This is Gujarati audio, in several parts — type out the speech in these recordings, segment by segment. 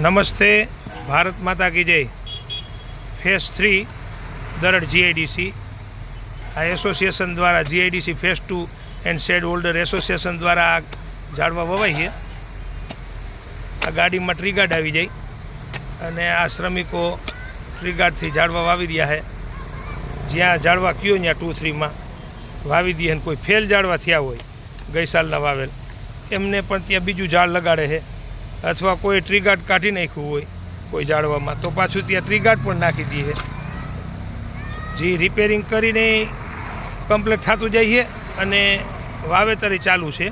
નમસ્તે, ભારત માતા કી જય. ફેસ થ્રી, દરડ જીઆઈડીસી આ એસોસિએશન દ્વારા GIDC phase two and shed holder association દ્વારા આ ઝાડવા વવાય છે. આ ગાડીમાં ટ્રીગાર્ડ આવી જાય. અને આ શ્રમિકો ટ્રીગાર્ડથી ઝાડવા વાવી રહ્યા છે. જ્યાં ઝાડવા કયો, ત્યાં ટુ થ્રીમાં વાવી દઈએ અને કોઈ ફેલ ઝાડવા થયા હોય, ગઈ સાલના વાવેલ. એમને પણ ત્યાં બીજું ઝાડ લગાડે છે. અથવા કોઈ ટ્રીગાર્ડ કાઢી નાખ્યું હોય કોઈ ઝાડવામાં તો પાછું ત્યાં ટ્રીગાર્ડ પણ નાખી દઈએ જે રિપેરિંગ કરીને કમ્પ્લીટ થતું જઈએ અને વાવેતરે ચાલુ છે.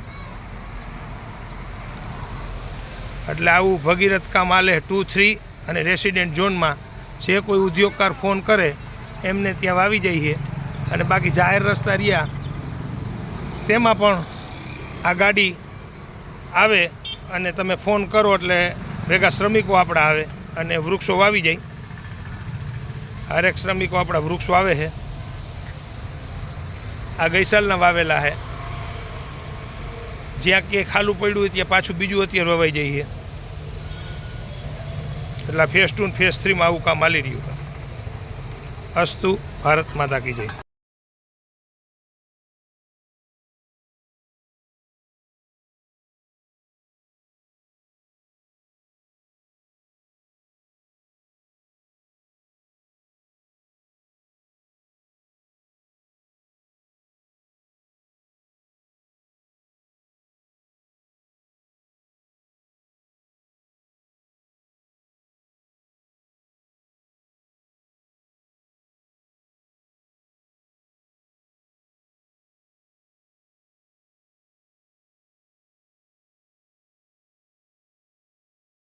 એટલે આવું ભગીરથ કામ આલે ટુ થ્રી અને રેસિડેન્ટ ઝોનમાં જે કોઈ ઉદ્યોગકાર ફોન કરે, એમને ત્યાં વાવી જઈએ. અને બાકી જાહેર રસ્તા રહ્યા, તેમાં પણ આ ગાડી આવે અને તમે ફોન કરો એટલે ભેગા શ્રમિકો આપણા આવે અને વૃક્ષો વાવી જાય. હરેક શ્રમિકો આપણા વૃક્ષો આવે છે. આ ગઈસાલના વાવેલા છે. જ્યાં કે ખાલું પડ્યું હોય ત્યાં પાછું બીજું અત્યારે વવાઈ જઈએ એટલે ફેસ ટુ ફેસ થ્રીમાં આવું કામ હાલી રહ્યું અસ્તુ, ભારત માતા કી જય.